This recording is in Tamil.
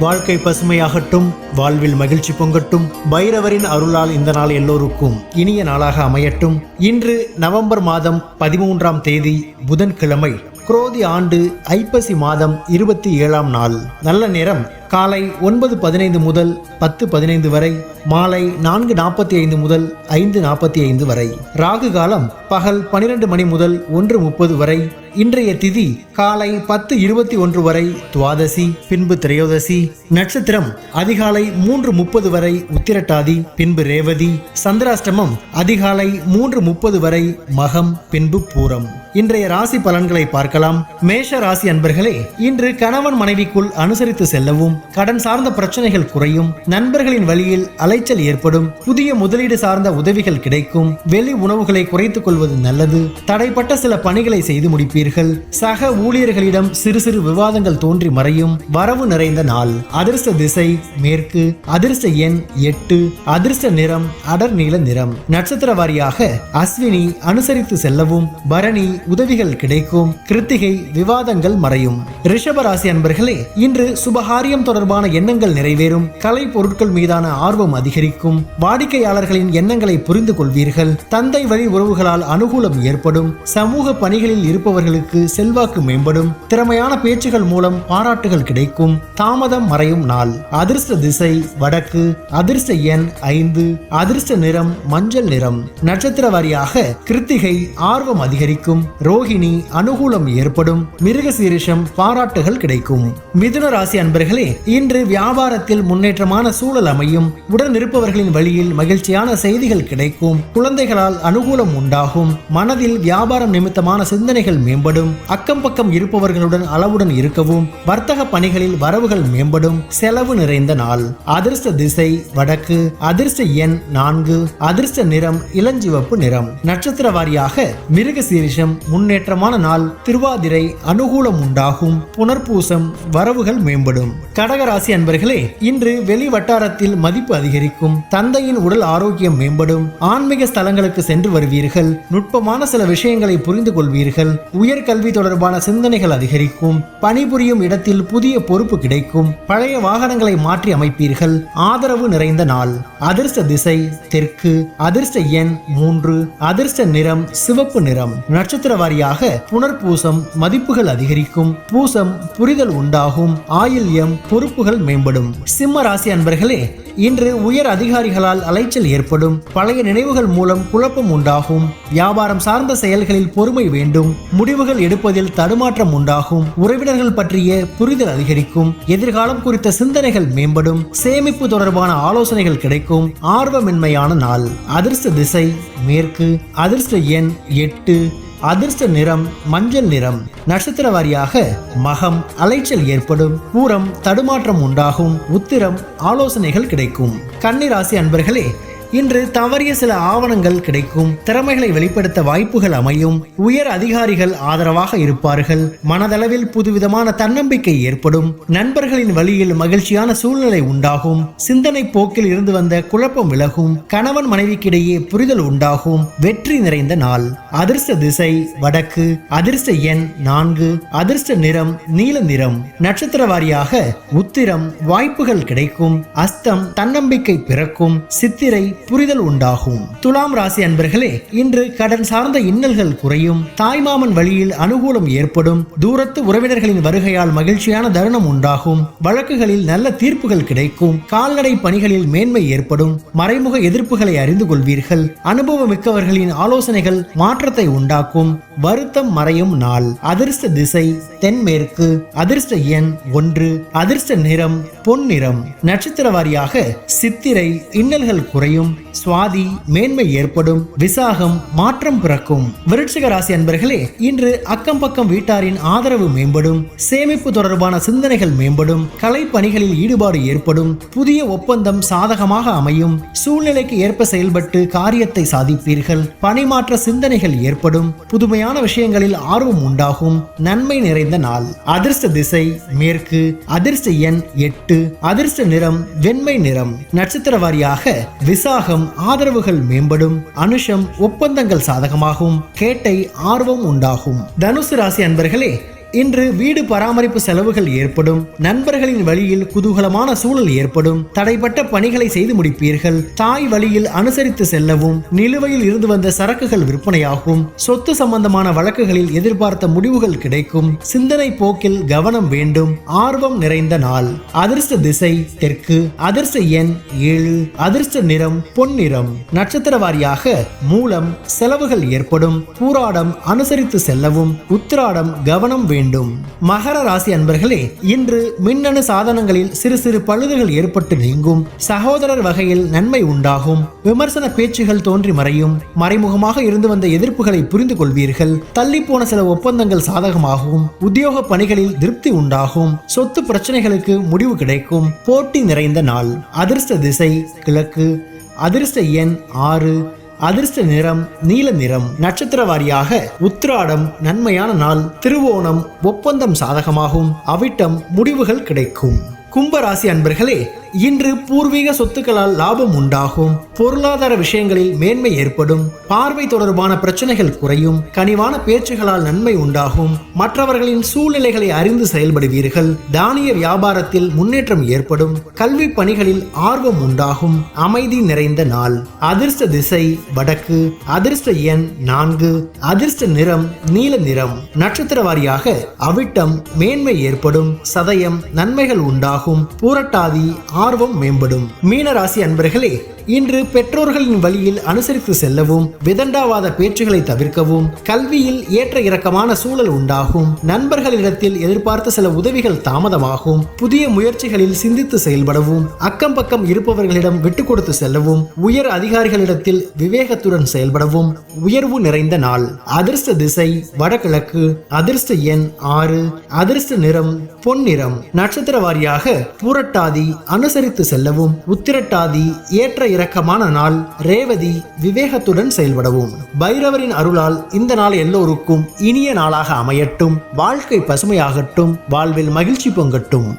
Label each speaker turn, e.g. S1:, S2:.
S1: வாழ்க்கை பசுமையாகட்டும் வாழ்வில் மகிழ்ச்சி பொங்கட்டும் பைரவரின் அருளால் இந்த நாள் எல்லோருக்கும் இனிய நாளாக அமையட்டும். இன்று நவம்பர் மாதம் பதிமூன்றாம் தேதி புதன்கிழமை குரோதி ஆண்டு ஐப்பசி மாதம் இருபத்தி ஏழாம் நாள். நல்ல நேரம் காலை ஒன்பது பதினைந்து முதல் பத்து பதினைந்து வரை மாலை நான்கு நாற்பத்தி ஐந்து முதல் ஐந்து நாற்பத்தி ஐந்து வரை. ராகு காலம் பகல் பனிரெண்டு மணி முதல் ஒன்று முப்பது வரை. இன்றைய திதி காலை பத்து இருபத்தி ஒன்று வரை துவாதசி பின்பு திரையோதசி. நட்சத்திரம் அதிகாலை மூன்று முப்பது வரை உத்திரட்டாதி பின்பு ரேவதி. சந்திராஷ்டமம் அதிகாலை மூன்று முப்பது வரை மகம் பின்பு பூரம். இன்றைய ராசி பலன்களை பார்க்கலாம். மேஷ ராசி அன்பர்களே இன்று கணவன் மனைவிக்குள் அனுசரித்து செல்லவும் கடன் சார்ந்த பிரச்சனைகள் குறையும் நண்பர்களின் வழியில் அலைச்சல் ஏற்படும் புதிய முதலீடு சார்ந்த உதவிகள் கிடைக்கும் வெளி உணவுகளை குறைத்துக் கொள்வது நல்லது தடைப்பட்ட சில பணிகளை செய்து முடிப்பீர்கள் சக ஊழியர்களிடம் சிறு சிறு விவாதங்கள் தோன்றி மறையும் வரவு நிறைந்த நாள் அதிர்ஷ்ட திசை மேற்கு அதிர்ஷ்ட எண் எட்டு அதிர்ஷ்ட நிறம் அடர் நீல நிறம். நட்சத்திர வாரியாக அஸ்வினி அனுசரித்து செல்லவும் பரணி உதவிகள் கிடைக்கும் கிருத்திகை விவாதங்கள் மறையும். ரிஷபராசி அன்பர்களே இன்று சுபகாரியம் தொடர்பான எண்ணங்கள் நிறைவேறும். கலை பொருட்கள் மீதான ஆர்வம் அதிகரிக்கும். வாடிக்கையாளர்களின் எண்ணங்களை புரிந்து கொள்வீர்கள். தந்தை வழி உறவுகளால் அனுகூலம் ஏற்படும். சமூக பணிகளில் இருப்பவர்களுக்கு செல்வாக்கு மேம்படும். திறமையான பேச்சுகள் மூலம் பாராட்டுகள் கிடைக்கும். தாமதம் மறையும் நாள். அதிர்ஷ்ட திசை வடக்கு. அதிர்ஷ்ட எண் ஐந்து. அதிர்ஷ்ட நிறம் மஞ்சள் நிறம். நட்சத்திர வாரியாக கிருத்திகை ஆர்வம் அதிகரிக்கும். ரோஹிணி அனுகூலம் ஏற்படும். மிருகசீரிஷம் பாராட்டுகள் கிடைக்கும். மிதுன ராசி அன்பர்களே இன்று வியாபாரத்தில் முன்னேற்றமான சூழல் அமையும். உடன் இருப்பவர்களின் வழியில் மகிழ்ச்சியான செய்திகள் கிடைக்கும். குழந்தைகளால் அனுகூலம் உண்டாகும். மனதில் வியாபாரம் நிமித்தமான சிந்தனைகள் மேம்படும். அக்கம் பக்கம் இருப்பவர்களுடன் அளவுடன் இருக்கவும். வர்த்தக பணிகளில் வரவுகள் மேம்படும். செலவு நிறைந்த நாள். அதிர்ஷ்ட திசை வடக்கு. அதிர்ஷ்ட எண் நான்கு. அதிர்ஷ்ட நிறம் இளஞ்சிவப்பு நிறம். நட்சத்திர வாரியாக மிருக சீரிஷம் முன்னேற்றமான நாள். திருவாதிரை அனுகூலம் உண்டாகும். புனர்பூசம் வரவுகள் மேம்படும். கடகராசி அன்பர்களே இன்று வெளி வட்டாரத்தில் மதிப்பு அதிகரிக்கும் தந்தையின் உடல் ஆரோக்கியம் மேம்படும் ஆன்மீக ஸ்தலங்களுக்கு சென்று வருவீர்கள் நுட்பமான சில விஷயங்களை புரிந்து கொள்வீர்கள் உயர்கல்வி தொடர்பான சிந்தனைகள் அதிகரிக்கும் பணிபுரியும் இடத்தில் புதிய பொறுப்பு கிடைக்கும் பழைய வாகனங்களை மாற்றி அமைப்பீர்கள் ஆதரவு நிறைந்த நாள். அதிர்ஷ்ட திசை தெற்கு அதிர்ஷ்ட எண் மூன்று அதிர்ஷ்ட நிறம் சிவப்பு நிறம். நட்சத்திர வாரியாக புனர்பூசம் மதிப்புகள் அதிகரிக்கும் பூசம் புரிதல் உண்டாகும் ஆயில்யம் பொறுப்புகள் மேம்படும். சிம்ம ராசி அன்பர்களே இன்று உயர் அதிகாரிகளால் அலைச்சல் ஏற்படும். பழைய நினைவுகள் மூலம் குழப்பம் உண்டாகும். வியாபாரம் சார்ந்த செயல்களில் பொறுமை வேண்டும். முடிவுகள் எடுப்பதில் தடுமாற்றம் உண்டாகும். உறவினர்கள் பற்றிய புரிதல் அதிகரிக்கும். எதிர்காலம் குறித்த சிந்தனைகள் மேம்படும். சேமிப்பு தொடர்பான ஆலோசனைகள் கிடைக்கும். ஆர்வமின்மையான நாள். அதிர்ஷ்ட திசை மேற்கு. அதிர்ஷ்ட எண் எட்டு. அதிர்ஷ்ட நிறம் மஞ்சள் நிறம். நட்சத்திர வாரியாக மகம் அலைச்சல் ஏற்படும். பூரம் தடுமாற்றம் உண்டாகும். உத்திரம் ஆலோசனைகள் கிடைக்கும். கன்னிராசி அன்பர்களே இன்று தவறிய சில ஆவணங்கள் கிடைக்கும். திறமைகளை வெளிப்படுத்த வாய்ப்புகள் அமையும். உயர் அதிகாரிகள் ஆதரவாக இருப்பார்கள். மனதளவில் புதுவிதமான தன்னம்பிக்கை ஏற்படும். நண்பர்களின் வழியில் மகிழ்ச்சியான சூழ்நிலை உண்டாகும். சிந்தனை போக்கில் இருந்து வந்த குழப்பம் விலகும். கணவன் மனைவிக்கிடையே புரிதல் உண்டாகும். வெற்றி நிறைந்த நாள். அதிர்ஷ்ட திசை வடக்கு. அதிர்ஷ்ட எண் நான்கு. அதிர்ஷ்ட நிறம் நீல நிறம். நட்சத்திர வாரியாக உத்திரம் வாய்ப்புகள் கிடைக்கும். அஸ்தம் தன்னம்பிக்கை பிறக்கும். சித்திரை புரிதல் உண்டாகும். துலாம் ராசி அன்பர்களே இன்று கடன் சார்ந்த இன்னல்கள் குறையும். தாய்மாமன் வழியில் அனுகூலம் ஏற்படும். தூரத்து உறவினர்களின் வருகையால் மகிழ்ச்சியான தருணம் உண்டாகும். வழக்குகளில் நல்ல தீர்ப்புகள் கிடைக்கும். கால்நடை பணிகளில் மேன்மை ஏற்படும். மறைமுக எதிர்ப்புகளை அறிந்து கொள்வீர்கள். அனுபவம் மிக்கவர்களின் ஆலோசனைகள் மாற்றத்தை உண்டாக்கும். வருத்தம் மறையும் நாள். அதிர்ஷ்ட திசை தென்மேற்கு. அதிர்ஷ்ட எண் ஒன்று. அதிர்ஷ்ட நிறம் பொன்னிறம். நட்சத்திர வாரியாக சித்திரை இன்னல்கள் குறையும். சுவாதி மேன்மை ஏற்படும் விசாகம் மாற்றம் பிறக்கும். விருட்சிக ராசி அன்பர்களே இன்று அக்கம் பக்கம் வீட்டாரின் ஆதரவு மேம்படும் சேமிப்பு தொடர்பான சிந்தனைகள் மேம்படும் கலை பணிகளில் ஈடுபாடு ஏற்படும் புதிய ஒப்பந்தம் சாதகமாக அமையும் சூழ்நிலைக்கு ஏற்ப செயல்பட்டு காரியத்தை சாதிப்பீர்கள் பணிமாற்ற சிந்தனைகள் ஏற்படும் புதுமையான விஷயங்களில் ஆர்வம் உண்டாகும் நன்மை நிறைந்த நாள். அதிர்ஷ்ட திசை மேற்கு அதிர்ஷ்ட எண் எட்டு அதிர்ஷ்ட நிறம் வெண்மை நிறம். நட்சத்திர வாரியாக விசாக உற்சாகம் ஆதரவுகள் மேம்படும். அனுஷம் ஒப்பந்தங்கள் சாதகமாகும். கேட்டை ஆர்வம் உண்டாகும். தனுசு ராசி அன்பர்களே இன்று வீடு பராமரிப்பு செலவுகள் ஏற்படும். நண்பர்களின் வழியில் குதூகலமான சூழல் ஏற்படும். தடைப்பட்ட பணிகளை செய்து முடிப்பீர்கள். தாய் வழியில் அனுசரித்து செல்லவும். நிலுவையில் இருந்து வந்த சரக்குகள் விற்பனையாகும். சொத்து சம்பந்தமான வழக்குகளில் எதிர்பார்த்த முடிவுகள் கிடைக்கும். சிந்தனை போக்கில் கவனம் வேண்டும். ஆர்வம் நிறைந்த நாள். அதிர்ஷ்ட திசை தெற்கு. அதிர்ஷ்ட எண் ஏழு. அதிர்ஷ்ட நிறம் பொன்னிறம். நட்சத்திர வாரியாக மூலம் செலவுகள் ஏற்படும். பூராடம் அனுசரித்து செல்லவும். உத்திராடம் கவனம் வேண்டும். மகர ராசி அன்பர்களே இன்று மின்னணு சாதனங்களில் சிறு சிறு பழுதுகள் ஏற்பட்டு நீங்கும். சகோதரர் வகையில் நன்மை உண்டாகும். விமர்சன பேச்சுகள் தோன்றி மறையும். மறைமுகமாக இருந்து வந்த எதிர்ப்புகளை புரிந்து கொள்வீர்கள். தள்ளி போன சில ஒப்பந்தங்கள் சாதகமாகும். உத்தியோக பணிகளில் திருப்தி உண்டாகும். சொத்து பிரச்சனைகளுக்கு முடிவு கிடைக்கும். போட்டி நிறைந்த நாள். அதிர்ஷ்ட திசை கிழக்கு. அதிர்ஷ்ட எண் ஆறு. அதிர்ஷ்ட நிறம் நீல நிறம் நட்சத்திர வாரியாக உத்திராடம் நன்மையான நாள் திருவோணம் ஒப்பந்தம் சாதகமாகும் அவிட்டம் முடிவுகள் கிடைக்கும். கும்பராசி அன்பர்களே இன்று பூர்வீக சொத்துக்களால் லாபம் உண்டாகும். பொருளாதார விஷயங்களில் மேன்மை ஏற்படும். பார்வை தொடர்பான பிரச்சனைகள் குறையும். கனிவான பேச்சுகளால் நன்மை உண்டாகும். மற்றவர்களின் சூழ்நிலைகளை அறிந்து செயல்படுவீர்கள். தானிய வியாபாரத்தில் முன்னேற்றம் ஏற்படும். கல்வி பணிகளில் ஆர்வம் உண்டாகும். அமைதி நிறைந்த நாள். அதிர்ஷ்ட திசை வடக்கு. அதிர்ஷ்ட எண் நான்கு. அதிர்ஷ்ட நிறம் நீல நிறம். நட்சத்திர வாரியாக அவிட்டம் மேன்மை ஏற்படும். சதயம் நன்மைகள் உண்டாகும். பூரட்டாதி ஆர்வம் மேம்படும். மீனராசி அன்பர்களே இன்று பெற்றோர்களின் வழியில் அனுசரித்து செல்லவும் விதண்டாவாத பேச்சுகளை தவிர்க்கவும் கல்வியில் ஏற்ற இறக்கமான சூழல் உண்டாகும். நண்பர்களிடத்தில் எதிர்பார்த்த சில உதவிகள் தாமதமாகும். புதிய முயற்சிகளில் சிந்தித்து செயல்படவும் அக்கம் பக்கம் இருப்பவர்களிடம் விட்டு கொடுத்து செல்லவும் உயர் அதிகாரிகளிடத்தில் விவேகத்துடன் செயல்படவும் உயர்வு நிறைந்த நாள். அதிர்ஷ்ட திசை வடகிழக்கு அதிர்ஷ்ட எண் ஆறு அதிர்ஷ்ட நிறம் பொன்னிறம் நட்சத்திர வாரியாக பூரட்டாதி அனுசரித்து செல்லவும் உத்திரட்டாதி ஏற்ற இரக்கமான நாள் ரேவதி விவேகத்துடன் செயல்படவும். பைரவரின் அருளால் இந்த நாள் எல்லோருக்கும் இனிய நாளாக அமையட்டும். வாழ்க்கை பசுமையாகட்டும். வாழ்வில் மகிழ்ச்சி பொங்கட்டும்.